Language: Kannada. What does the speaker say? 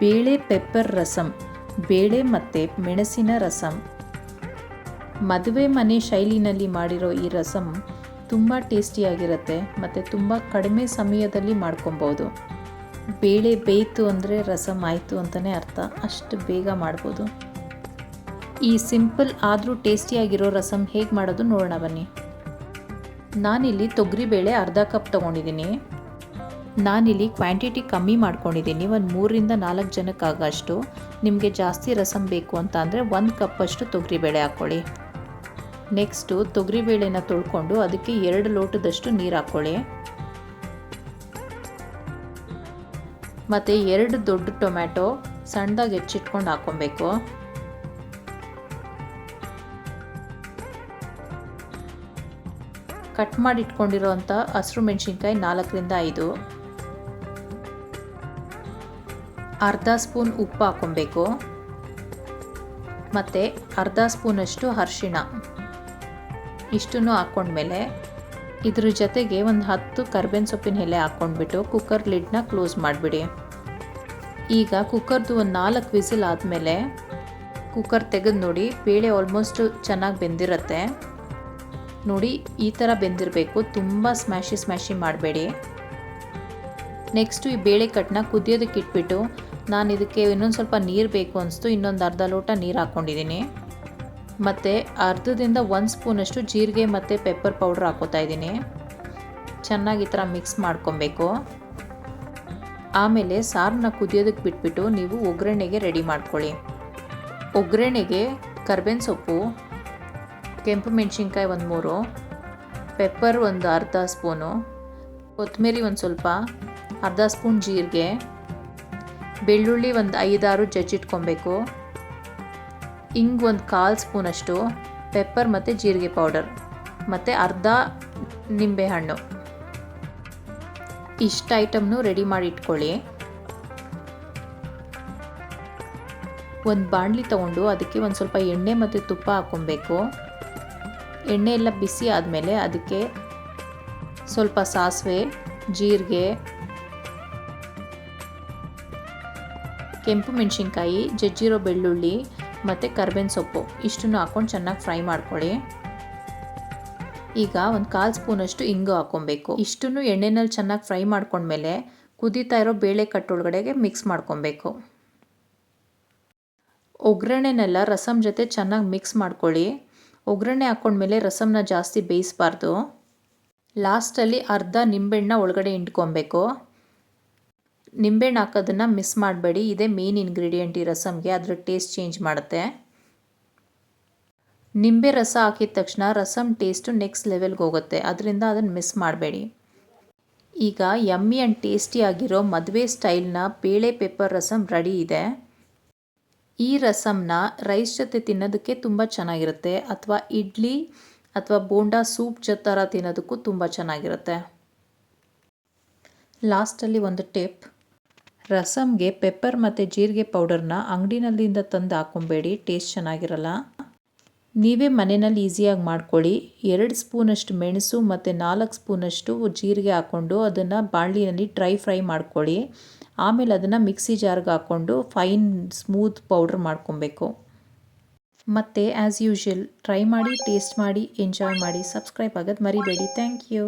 ಬೇಳೆ ಪೆಪ್ಪರ್ ರಸಂ, ಬೇಳೆ ಮತ್ತು ಮೆಣಸಿನ ರಸಂ. ಮದುವೆ ಮನೆ ಶೈಲಿನಲ್ಲಿ ಮಾಡಿರೋ ಈ ರಸಂ ತುಂಬ ಟೇಸ್ಟಿಯಾಗಿರುತ್ತೆ ಮತ್ತು ತುಂಬ ಕಡಿಮೆ ಸಮಯದಲ್ಲಿ ಮಾಡ್ಕೊಬೋದು. ಬೇಳೆ ಬೇಯಿತು ಅಂದರೆ ರಸಂ ಆಯಿತು ಅಂತಲೇ ಅರ್ಥ. ಅಷ್ಟು ಬೇಗ ಮಾಡ್ಬೋದು. ಈ ಸಿಂಪಲ್ ಆದರೂ ಟೇಸ್ಟಿಯಾಗಿರೋ ರಸಂ ಹೇಗೆ ಮಾಡೋದು ನೋಡೋಣ ಬನ್ನಿ. ನಾನಿಲ್ಲಿ ತೊಗರಿಬೇಳೆ ಅರ್ಧ ಕಪ್ ತೊಗೊಂಡಿದ್ದೀನಿ. ನಾನಿಲ್ಲಿ ಕ್ವಾಂಟಿಟಿ ಕಮ್ಮಿ ಮಾಡ್ಕೊಂಡಿದ್ದೀನಿ. ಒಂದು ಮೂರರಿಂದ ನಾಲ್ಕು ಜನಕ್ಕಾಗಷ್ಟು ನಿಮಗೆ ಜಾಸ್ತಿ ರಸಂ ಬೇಕು ಅಂತ ಅಂದರೆ ಒಂದು ಕಪ್ಪಷ್ಟು ತೊಗರಿಬೇಳೆ ಹಾಕ್ಕೊಳ್ಳಿ ನೆಕ್ಸ್ಟು ತೊಗರಿಬೇಳೆನ ತೊಳ್ಕೊಂಡು ಅದಕ್ಕೆ ಎರಡು ಲೋಟದಷ್ಟು ನೀರು ಹಾಕ್ಕೊಳ್ಳಿ ಮತ್ತು ಎರಡು ದೊಡ್ಡ ಟೊಮ್ಯಾಟೊ ಸಣ್ಣದಾಗಿ ಹೆಚ್ಚಿಟ್ಕೊಂಡು ಹಾಕ್ಕೊಬೇಕು ಕಟ್ ಮಾಡಿ ಇಟ್ಕೊಂಡಿರೋಂಥ ಹಸಿರು ಮೆಣಸಿನ್ಕಾಯಿ ನಾಲ್ಕರಿಂದ ಐದು. ಅರ್ಧ ಸ್ಪೂನ್ ಉಪ್ಪು ಹಾಕ್ಕೊಬೇಕು. ಮತ್ತು ಅರ್ಧ ಸ್ಪೂನಷ್ಟು ಅರಿಶಿಣ. ಇಷ್ಟನ್ನು ಹಾಕ್ಕೊಂಡ್ಮೇಲೆ ಇದ್ರ ಜೊತೆಗೆ ಒಂದು ಹತ್ತು ಕರ್ಬೇವಿನ ಸೊಪ್ಪಿನ ಎಲೆ ಹಾಕ್ಕೊಂಡ್ಬಿಟ್ಟು ಕುಕ್ಕರ್ ಲಿಡ್ನ ಕ್ಲೋಸ್ ಮಾಡಿಬಿಡಿ. ಈಗ ಕುಕ್ಕರ್ದು ಒಂದು ನಾಲ್ಕು ವಿಸಿಲ್ ಆದಮೇಲೆ ಕುಕ್ಕರ್ ತೆಗೆದು ನೋಡಿ, ಬೇಳೆ ಆಲ್ಮೋಸ್ಟ್ ಚೆನ್ನಾಗಿ ಬೆಂದಿರುತ್ತೆ. ನೋಡಿ, ಈ ಥರ ಬೆಂದಿರಬೇಕು. ತುಂಬ ಸ್ಮ್ಯಾಶಿ ಸ್ಮ್ಯಾಶಿ ಮಾಡಬೇಡಿ. ನೆಕ್ಸ್ಟು ಈ ಬೇಳೆ ಕಟ್ಟನ್ನ ಕುದಿಯೋದಕ್ಕೆ ಇಟ್ಬಿಟ್ಟು ನಾನು ಇದಕ್ಕೆ ಇನ್ನೊಂದು ಸ್ವಲ್ಪ ನೀರು ಬೇಕು ಅನಿಸ್ತು. ಇನ್ನೊಂದು ಅರ್ಧ ಲೋಟ ನೀರು ಹಾಕ್ಕೊಂಡಿದ್ದೀನಿ ಮತ್ತು ಅರ್ಧದಿಂದ ಒಂದು ಸ್ಪೂನಷ್ಟು ಜೀರಿಗೆ ಮತ್ತು ಪೆಪ್ಪರ್ ಪೌಡ್ರ್ ಹಾಕೋತಾ ಇದ್ದೀನಿ ಚೆನ್ನಾಗಿ ಈ ಥರ ಮಿಕ್ಸ್ ಮಾಡ್ಕೊಬೇಕು. ಆಮೇಲೆ ಸಾರನ್ನ ಕುದಿಯೋದಕ್ಕೆ ಬಿಟ್ಬಿಟ್ಟು ನೀವು ಒಗ್ಗರಣೆಗೆ ರೆಡಿ ಮಾಡ್ಕೊಳ್ಳಿ. ಒಗ್ಗರಣೆಗೆ ಕರ್ಬೇವಿನ ಸೊಪ್ಪು, ಕೆಂಪು ಮೆಣಸಿನ್ಕಾಯಿ ಒಂದು ಮೂರು ಪೆಪ್ಪರ್ ಒಂದು ಅರ್ಧ ಸ್ಪೂನು ಕೊತ್ತಂಬರಿ ಒಂದು ಸ್ವಲ್ಪ ಅರ್ಧ ಸ್ಪೂನ್ ಜೀರಿಗೆ, ಬೆಳ್ಳುಳ್ಳಿ ಒಂದು ಐದಾರು ಜಜ್ಜಿಟ್ಕೊಬೇಕು ಹಿಂಗೆ ಒಂದು ಕಾಲು ಸ್ಪೂನಷ್ಟು ಪೆಪ್ಪರ್ ಮತ್ತು ಜೀರಿಗೆ ಪೌಡರ್ ಮತ್ತು ಅರ್ಧ ನಿಂಬೆಹಣ್ಣು ಇಷ್ಟು ಐಟಮ್ನು ರೆಡಿ ಮಾಡಿ ಇಟ್ಕೊಳ್ಳಿ. ಒಂದು ಬಾಣಲಿ ತಗೊಂಡು ಅದಕ್ಕೆ ಒಂದು ಸ್ವಲ್ಪ ಎಣ್ಣೆ ಮತ್ತು ತುಪ್ಪ ಹಾಕ್ಕೊಬೇಕು. ಎಣ್ಣೆ ಎಲ್ಲ ಬಿಸಿ ಆದಮೇಲೆ ಅದಕ್ಕೆ ಸ್ವಲ್ಪ ಸಾಸಿವೆ, ಜೀರಿಗೆ ಕೆಂಪು ಮೆಣಸಿನ್ಕಾಯಿ, ಜಜ್ಜಿರೋ ಬೆಳ್ಳುಳ್ಳಿ ಮತ್ತು ಕರ್ಬೇವಿನ ಸೊಪ್ಪು. ಇಷ್ಟನ್ನು ಹಾಕ್ಕೊಂಡು ಚೆನ್ನಾಗಿ ಫ್ರೈ ಮಾಡ್ಕೊಳ್ಳಿ. ಈಗ ಒಂದು ಕಾಲು ಸ್ಪೂನಷ್ಟು ಇಂಗು ಹಾಕ್ಕೊಬೇಕು. ಇಷ್ಟನ್ನು ಎಣ್ಣೆನಲ್ಲಿ ಚೆನ್ನಾಗಿ ಫ್ರೈ ಮಾಡ್ಕೊಂಡ್ಮೇಲೆ ಕುದೀತಾ ಇರೋ ಬೇಳೆ ಕಟ್ಟೊಳಗಡೆಗೆ ಮಿಕ್ಸ್ ಮಾಡ್ಕೊಬೇಕು. ಒಗ್ಗರಣೆನೆಲ್ಲ ರಸಮ್ ಜೊತೆ ಚೆನ್ನಾಗಿ ಮಿಕ್ಸ್ ಮಾಡ್ಕೊಳ್ಳಿ. ಒಗ್ಗರಣೆ ಹಾಕ್ಕೊಂಡ್ಮೇಲೆ ರಸಮ್ನ ಜಾಸ್ತಿ ಬೇಯಿಸಬಾರ್ದು. ಲಾಸ್ಟಲ್ಲಿ ಅರ್ಧ ನಿಂಬೆಹಣ್ಣ ಒಳಗಡೆ ಇಂಟ್ಕೊಬೇಕು ನಿಂಬೆಹಣ್ಣು ಹಾಕೋದನ್ನು ಮಿಸ್ ಮಾಡಬೇಡಿ. ಇದೇ ಮೇನ್ ಇಂಗ್ರೀಡಿಯೆಂಟ್ ಈ ರಸಮ್ಗೆ ಅದರ ಟೇಸ್ಟ್ ಚೇಂಜ್ ಮಾಡುತ್ತೆ. ನಿಂಬೆ ರಸ ಹಾಕಿದ ತಕ್ಷಣ ರಸಮ್ ಟೇಸ್ಟು ನೆಕ್ಸ್ಟ್ ಲೆವೆಲ್ಗೆ ಹೋಗುತ್ತೆ. ಅದರಿಂದ ಅದನ್ನು ಮಿಸ್ ಮಾಡಬೇಡಿ. ಈಗ ಯಮ್ಮಿ ಆ್ಯಂಡ್ ಟೇಸ್ಟಿಯಾಗಿರೋ ಮದುವೆ ಸ್ಟೈಲ್ನ ಬೇಳೆ ಪೆಪ್ಪರ್ ರಸಮ್ ರೆಡಿ ಇದೆ. ಈ ರಸಮ್ನ ರೈಸ್ ಜೊತೆ ತಿನ್ನೋದಕ್ಕೆ ತುಂಬ ಚೆನ್ನಾಗಿರುತ್ತೆ. ಅಥವಾ ಇಡ್ಲಿ ಅಥವಾ ಬೋಂಡಾ ಸೂಪ್ ಜೊತೆ ಥರ ತಿನ್ನೋದಕ್ಕೂ ತುಂಬ ಚೆನ್ನಾಗಿರುತ್ತೆ. ಲಾಸ್ಟಲ್ಲಿ ಒಂದು ಟಿಪ್ ರಸಮ್ಗೆ ಪೆಪ್ಪರ್ ಮತ್ತು ಜೀರಿಗೆ ಪೌಡರ್ನ ಅಂಗಡಿನಲ್ಲಿಂದ ತಂದು ಹಾಕ್ಕೊಬೇಡಿ ಟೇಸ್ಟ್ ಚೆನ್ನಾಗಿರಲ್ಲ. ನೀವೇ ಮನೆಯಲ್ಲಿ ಈಸಿಯಾಗಿ ಮಾಡ್ಕೊಳ್ಳಿ. ಎರಡು ಸ್ಪೂನಷ್ಟು ಮೆಣಸು ಮತ್ತು ನಾಲ್ಕು ಸ್ಪೂನಷ್ಟು ಜೀರಿಗೆ ಹಾಕ್ಕೊಂಡು ಅದನ್ನು ಬಾಣಲಿನಲ್ಲಿ ಡ್ರೈ ಫ್ರೈ ಮಾಡ್ಕೊಳ್ಳಿ. ಆಮೇಲೆ ಅದನ್ನು ಮಿಕ್ಸಿ ಜಾರ್ಗೆ ಹಾಕ್ಕೊಂಡು ಫೈನ್, ಸ್ಮೂತ್ ಪೌಡ್ರ್ ಮಾಡ್ಕೊಬೇಕು. ಮತ್ತು ಆ್ಯಸ್ ಯೂಶ್ವಲ್, ಟ್ರೈ ಮಾಡಿ, ಟೇಸ್ಟ್ ಮಾಡಿ, ಎಂಜಾಯ್ ಮಾಡಿ, ಸಬ್ಸ್ಕ್ರೈಬ್ ಆಗೋದು ಮರಿಬೇಡಿ. Thank you.